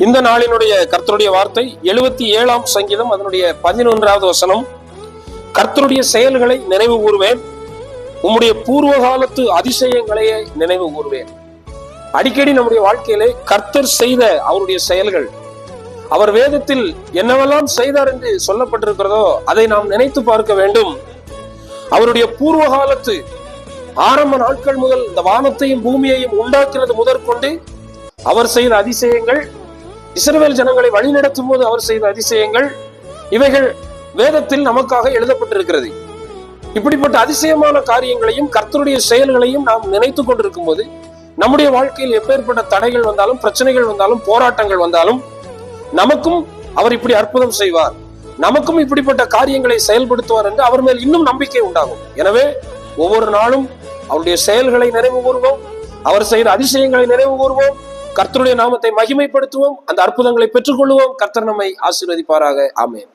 இந்த நாளினுடைய கர்த்தருடைய வார்த்தை எழுபத்தி ஏழாம் சங்கீதம் அதனுடைய பதினொன்றாவது வசனம். கர்த்தருடைய செயல்களை நினைவு கூறுவேன் உம்முடைய பூர்வ காலத்து அதிசயங்களையே நினைவு கூறுவேன் அடிக்கடி நம்முடைய வாழ்க்கையிலே கர்த்தர் செய்த அவருடைய செயல்கள் அவர் வேதத்தில் என்னவெல்லாம் செய்தார் என்று சொல்லப்பட்டிருக்கிறதோ அதை நாம் நினைத்து பார்க்க வேண்டும். அவருடைய பூர்வ காலத்து ஆரம்ப நாட்கள் முதல் இந்த வானத்தையும் பூமியையும் உண்டாக்குறது முதற்கொண்டு அவர் செய்த அதிசயங்கள் இஸ்ரவேல் ஜனங்களை வழிநடத்தும் போது அவர் செய்த அதிசயங்கள் இவைகள் வேதத்தில் நமக்காக எழுதப்பட்டிருக்கிறது. இப்படிப்பட்ட அதிசயமான காரியங்களையும் கர்த்தருடைய செயல்களையும் நாம் நினைத்து கொண்டிருக்கும் போது நம்முடைய வாழ்க்கையில் எப்பேற்பட்ட தடைகள் வந்தாலும் பிரச்சனைகள் வந்தாலும் போராட்டங்கள் வந்தாலும் நமக்கும் அவர் இப்படி அற்புதம் செய்வார். நமக்கும் இப்படிப்பட்ட காரியங்களை செயல்படுத்துவார் என்று அவர் மேல் இன்னும் நம்பிக்கை உண்டாகும். எனவே ஒவ்வொரு நாளும் அவருடைய செயல்களை நினைவு கூறுவோம் அவர் செய்த அதிசயங்களை நினைவு கூறுவோம் கர்த்தருடைய நாமத்தை மகிமைப்படுத்துவோம். அந்த அற்புதங்களை பெற்றுக்கொள்வோம். கர்த்தர் நம்மை ஆசீர்வதிப்பாராக. ஆமேன்.